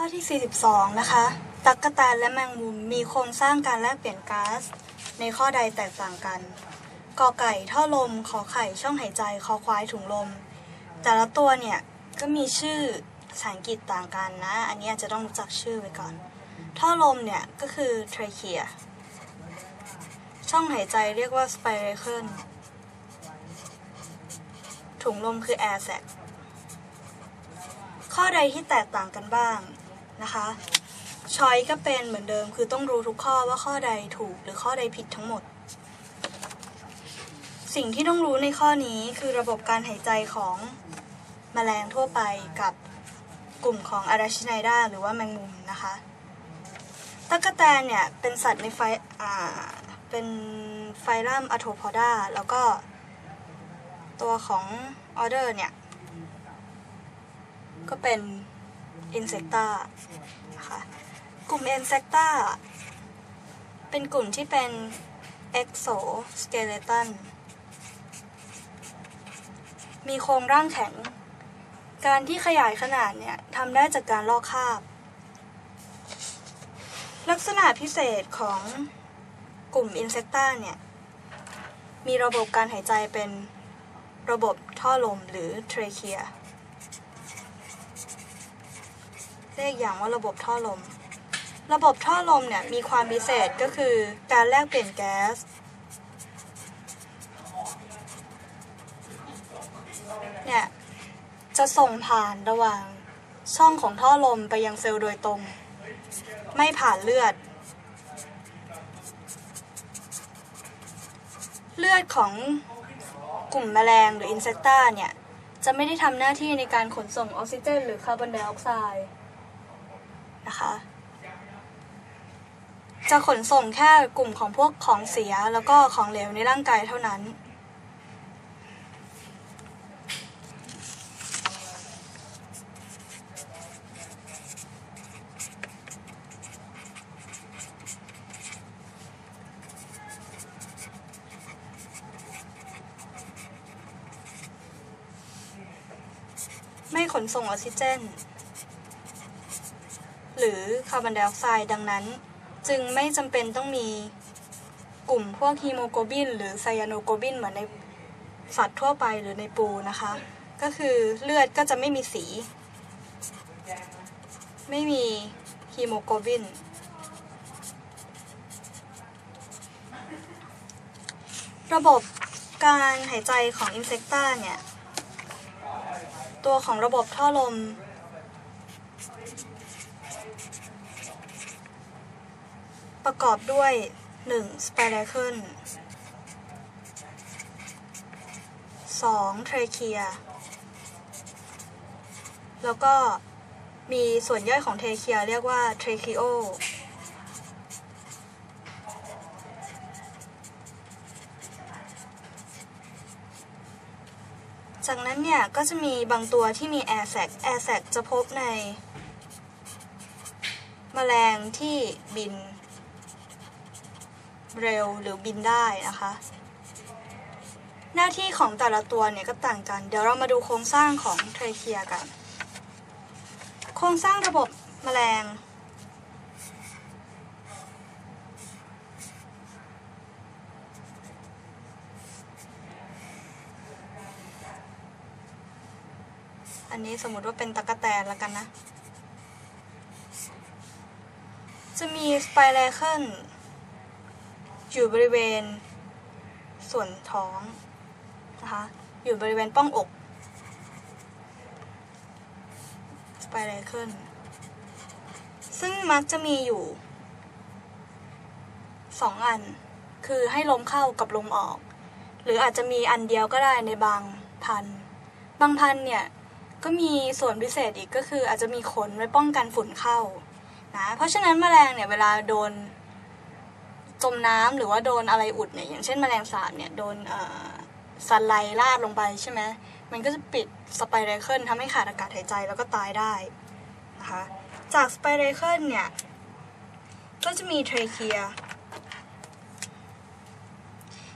ข้อที่ 42 นะคะ ตั๊กแตนและแมงมุมมีโครงสร้างการแลกเปลี่ยนก๊าซในข้อใดแตกต่างกัน กอไก่ท่อลม ขอไข่ช่องหายใจ คอควายถุงลม แต่ละตัวเนี่ย ก็มีชื่อภาษาอังกฤษต่างกันนะ อันนี้อาจจะต้องรู้จักชื่อไว้ก่อน ท่อลมเนี่ย ก็คือ trachea ช่องหายใจเรียกว่า spiral ถุงลมคือ air sac ข้อใดที่แตกต่างกันบ้าง นะคะชอยก็เป็นเหมือนเดิมคือต้องรู้ทุกข้อว่าข้อใดถูกหรือข้อใดผิดทั้งหมด สิ่งที่ต้องรู้ในข้อนี้คือระบบการหายใจของแมลงทั่วไปกับกลุ่มของอาราชิไนดาหรือว่าแมงมุมนะคะตั๊กแตนเนี่ยเป็นสัตว์ในไฟอ่าเป็นไฟลัมอะโทพอดาแล้วก็ตัวของออเดอร์เนี่ย ก็เป็น Insecta นะคะกลุ่ม Insecta เป็นกลุ่มที่เป็น Exoskeleton มีโครงร่างแข็ง การที่ขยายขนาดเนี่ยทำได้จากการลอกคราบ ลักษณะพิเศษของกลุ่ม Insecta เนี่ย มีระบบการหายใจเป็นระบบท่อลมหรือ trachea เรียกอย่างว่าระบบท่อลม ระบบท่อลมเนี่ยมีความพิเศษก็คือการแลกเปลี่ยนแก๊ส เนี่ย จะส่งผ่านระหว่างช่องของท่อลมไปยังเซลล์โดยตรง ไม่ผ่านเลือด เลือดของกลุ่มแมลงหรืออินเซ t ต a เนี่ย จะไม่ได้ทำหน้าที่ในการขนส่งออกซิเจน หรือคาร์บอนไดออกไซด์ นะคะ จะขนส่งแค่กลุ่มของพวกของเสียแล้วก็ของเหลวในร่างกายเท่านั้น ไม่ขนส่งออกซิเจน หรือคาร์บอนไดออกไซด์ดังนั้น จึงไม่จำเป็นต้องมีกลุ่มพวกฮีโมโกลบิน หรือไซยาโนโกลบิน เหมือนในสัตว์ทั่วไปหรือในปูนะคะ ก็คือเลือดก็จะไม่มีสี ไม่มีฮีโมโกลบินระบบการหายใจของอินเซ t ต a เนี่ย ตัวของระบบท่อลม ประกอบด้วย 1. s p i r a c l e 2. trachea แล้วก็มีส่วนย่อยของเทเคียเรียกว่า tracheo จากนั้นเนี่ย ก็จะมีบางตัวที่มี air sac air sac จะพบใน แมลงที่บิน เร็วหรือบินได้นะคะ หน้าที่ของแต่ละตัวเนี่ยก็ต่างกัน เดี๋ยวเรามาดูโครงสร้างของเทรเคียกัน โครงสร้างระบบแมลงอันนี้สมมติว่าเป็นตะกะแตนแล้วกันนะ จะมีสไปรัลเคิลอยู่บริเวณส่วนท้องนะคะอยู่บริเวณป้องอกสไปรัลเคิลซึ่งมักจะมีอยู่สองอัน คือให้ลมเข้ากับลมออก หรืออาจจะมีอันเดียวก็ได้ในบางพันธุ์บางพันธุ์เนี่ย ก็มีส่วนพิเศษอีกก็คืออาจจะมีขนไว้ป้องกันฝุ่นเข้า นะเพราะฉะนั้นแมลงเนี่ยเวลาโดนจมน้ำหรือว่าโดนอะไรอุดเนี่ยอย่างเช่นแมลงสาบเนี่ยโดนซันไลลาดลงไปใช่ไหมมันก็จะปิดสไปเรเคิลทำให้ขาดอากาศหายใจแล้วก็ตายได้นะคะจากสไปเรเคิลเนี่ย ก็จะมีเทรเคีย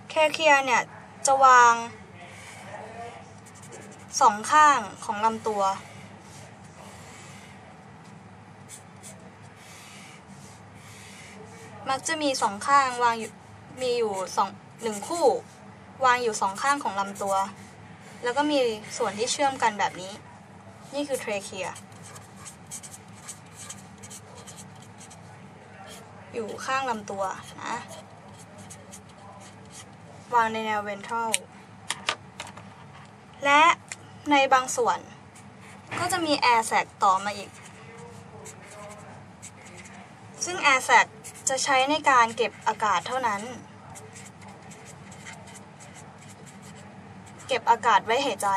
เทรเคียเนี่ย จะวางสองข้างของลำตัว มักจะมีสองข้างวางอยู่มีอยู่สองหนึ่งคู่ วางอยู่สองข้างของลำตัว แล้วก็มีส่วนที่เชื่อมกันแบบนี้ นี่คือเทรเคีย อยู่ข้างลำตัวนะ วางในแนวเวนทรัลและในบางส่วน ก็จะมีแอร์แซกต่อมาอีก ซึ่งแอร์แซก จะใช้ในการเก็บอากาศเท่านั้น เก็บอากาศไว้หายใจ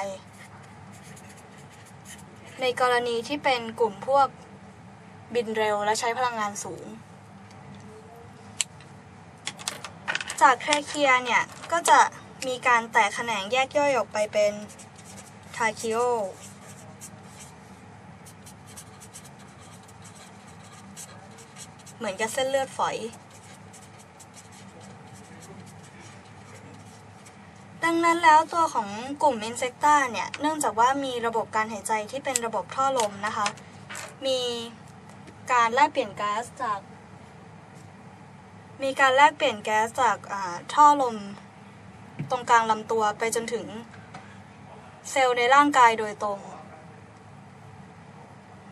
ในกรณีที่เป็นกลุ่มพวกบินเร็วและใช้พลังงานสูง จากแทรเคียเนี่ย ก็จะมีการแตกแขนงแยกย่อยออกไปเป็นทาคิโอ เหมือนกับเส้นเลือดฝอย ดังนั้นแล้วตัวของกลุ่มอินเซกตาเนี่ยเนื่องจากว่ามีระบบการหายใจที่เป็นระบบท่อลมนะคะ มีการแลกเปลี่ยนก๊าซจาก มีการแลกเปลี่ยนแก๊สจากอ่าท่อลมตรงกลางลำตัวไปจนถึงเซลล์ในร่างกายโดยตรง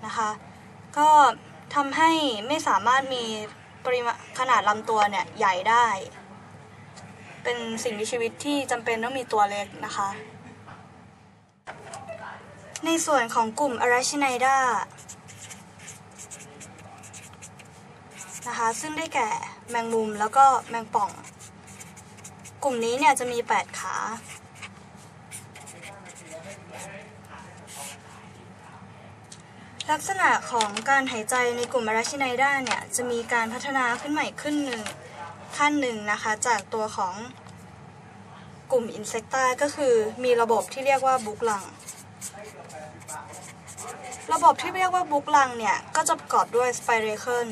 นะคะ ก็ ทำให้ไม่สามารถมีปริมาณขนาดลำตัวเนี่ยใหญ่ได้ เป็นสิ่งมีชีวิตที่จำเป็นต้องมีตัวเล็กนะคะ ในส่วนของกลุ่มอาราชิไนดานะคะ ซึ่งได้แก่แมงมุมแล้วก็แมงป่อง กลุ่มนี้เนี่ยจะมี 8 ขา ลักษณะของการหายใจในกลุ่มอาราชิไนด้าเนี่ยจะมีการพัฒนาขึ้นใหม่ขึ้นหนึ่งขั้นหนึ่งนะคะ จากตัวของกลุ่มอินเซกตาก็คือมีระบบที่เรียกว่าบุกลัง ระบบที่เรียกว่าบุกลังเนี่ย ก็จะประกอบด้วยสไปเรเคิล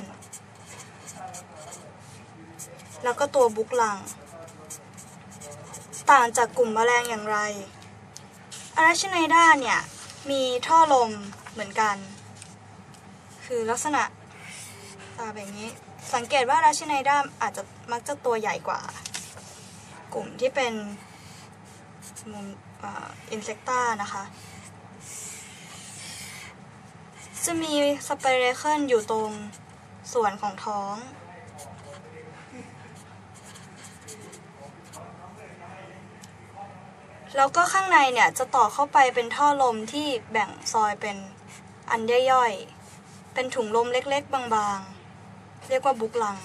แล้วก็ตัวบุกลัง ต่างจากกลุ่มแมลงอย่างไรอาราชิไนด้าเนี่ย มีท่อลมเหมือนกัน คือลักษณะตาแบบนี้ สังเกตว่าราชิไนดาอาจจะมักจะตัวใหญ่กว่า กลุ่มที่เป็นมุมอินเซกตานะคะจะมีสเปเรเคิลอยู่ตรงส่วนของท้อง แล้วก็ข้างในเนี่ยจะต่อเข้าไปเป็นท่อลมที่แบ่งซอยเป็นอันย่อยๆ เป็นถุงลมเล็กๆ บางๆ เรียกว่าบุกลัง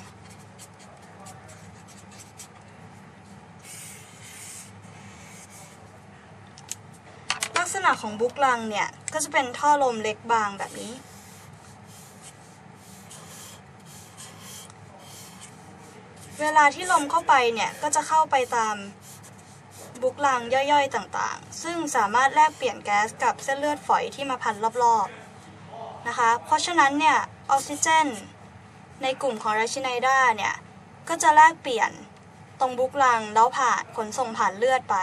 ลักษณะของบุกลังเนี่ย ก็จะเป็นท่อลมเล็กบางแบบนี้ เวลาที่ลมเข้าไปเนี่ย ก็จะเข้าไปตามบุกลังย่อยๆ ต่างๆ ซึ่งสามารถแลกเปลี่ยนแก๊สกับเส้นเลือดฝอยที่มาพันรอบๆ นะคะ เพราะฉะนั้นเนี่ยออกซิเจน ในกลุ่มของราชิไนดาเนี่ย ก็จะแลกเปลี่ยนตรงบุกลังแล้วผ่านขนส่งผ่านเลือดไป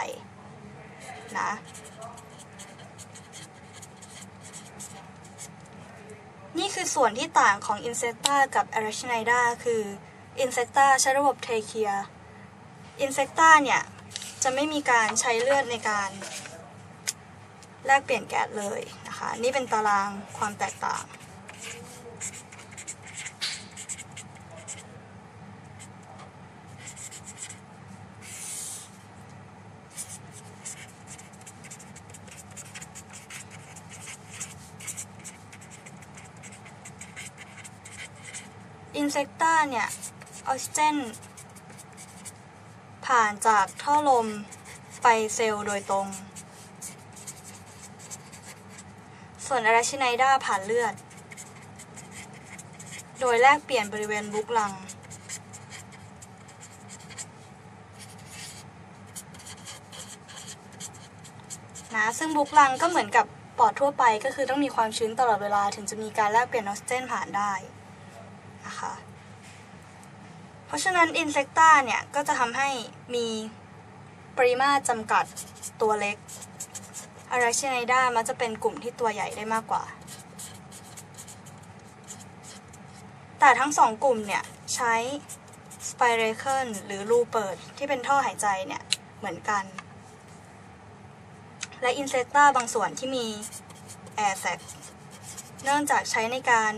นะนี่คือส่วนที่ต่างของอินเซกตากับอราชิไนดาคืออินเซกตาใช้ระบบเทเคียอินเซกตาเนี่ย จะไม่มีการใช้เลือดในการ แลกเปลี่ยนแก๊สเลยนะคะ นี่เป็นตารางความแตกต่าง อินเซกตาเนี่ยออกซิเจนผ่านจากท่อลมไปเซลล์โดยตรง ส่วนอาราชินไนดาผ่านเลือด โดยแลกเปลี่ยนบริเวณบุกลัง นะซึ่งบุกลังก็เหมือนกับปอดทั่วไปก็คือต้องมีความชื้นตลอดเวลาถึงจะมีการแลกเปลี่ยนออกซิเจนผ่านได้นะคะเพราะฉะนั้นอินเซกต้าเนี่ยก็จะทำให้มีปริมาตรจำกัดตัวเล็ก อาราชิไนด้ามันจะเป็นกลุ่มที่ตัวใหญ่ได้มากกว่า แต่ทั้งสองกลุ่มเนี่ย ใช้สไปเรเคิลหรือรูเปิดที่เป็นท่อหายใจเนี่ย เหมือนกัน และอินเซ c ต a บางส่วนที่มีแอร์แซกเนื่องจากใช้ในการ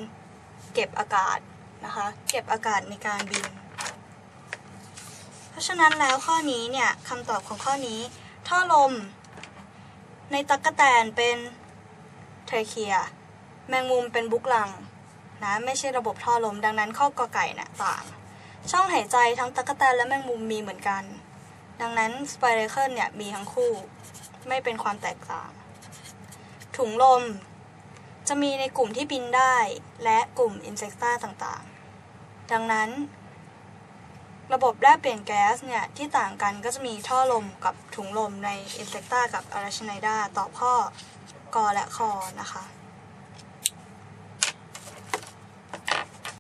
เก็บอากาศนะคะ เก็บอากาศในการบิน เพราะฉะนั้นแล้วข้อนี้เนี่ยคำตอบของข้อนี้ ท่อลม ในตั๊กแตนเป็นเทรเคีย แมงมุมเป็นบุกลังนะไม่ใช่ระบบท่อลมดังนั้นข้อกอไก่เนี่ยต่าง ช่องหายใจทั้งตั๊กแตนและแมงมุมมีเหมือนกัน ดังนั้นสไปเรเคิลเนี่ยมีทั้งคู่ไม่เป็นความแตกต่าง ถุงลม จะมีในกลุ่มที่บินได้และกลุ่มอินเซ c ต a ต่างๆ ดังนั้น ระบบแลกเปลี่ยนแก๊สเนี่ย ที่ต่างกันก็จะมีท่อลมกับถุงลมในอินเซกตากับอาราชไนดาต่อพ่อกอและคอนะคะ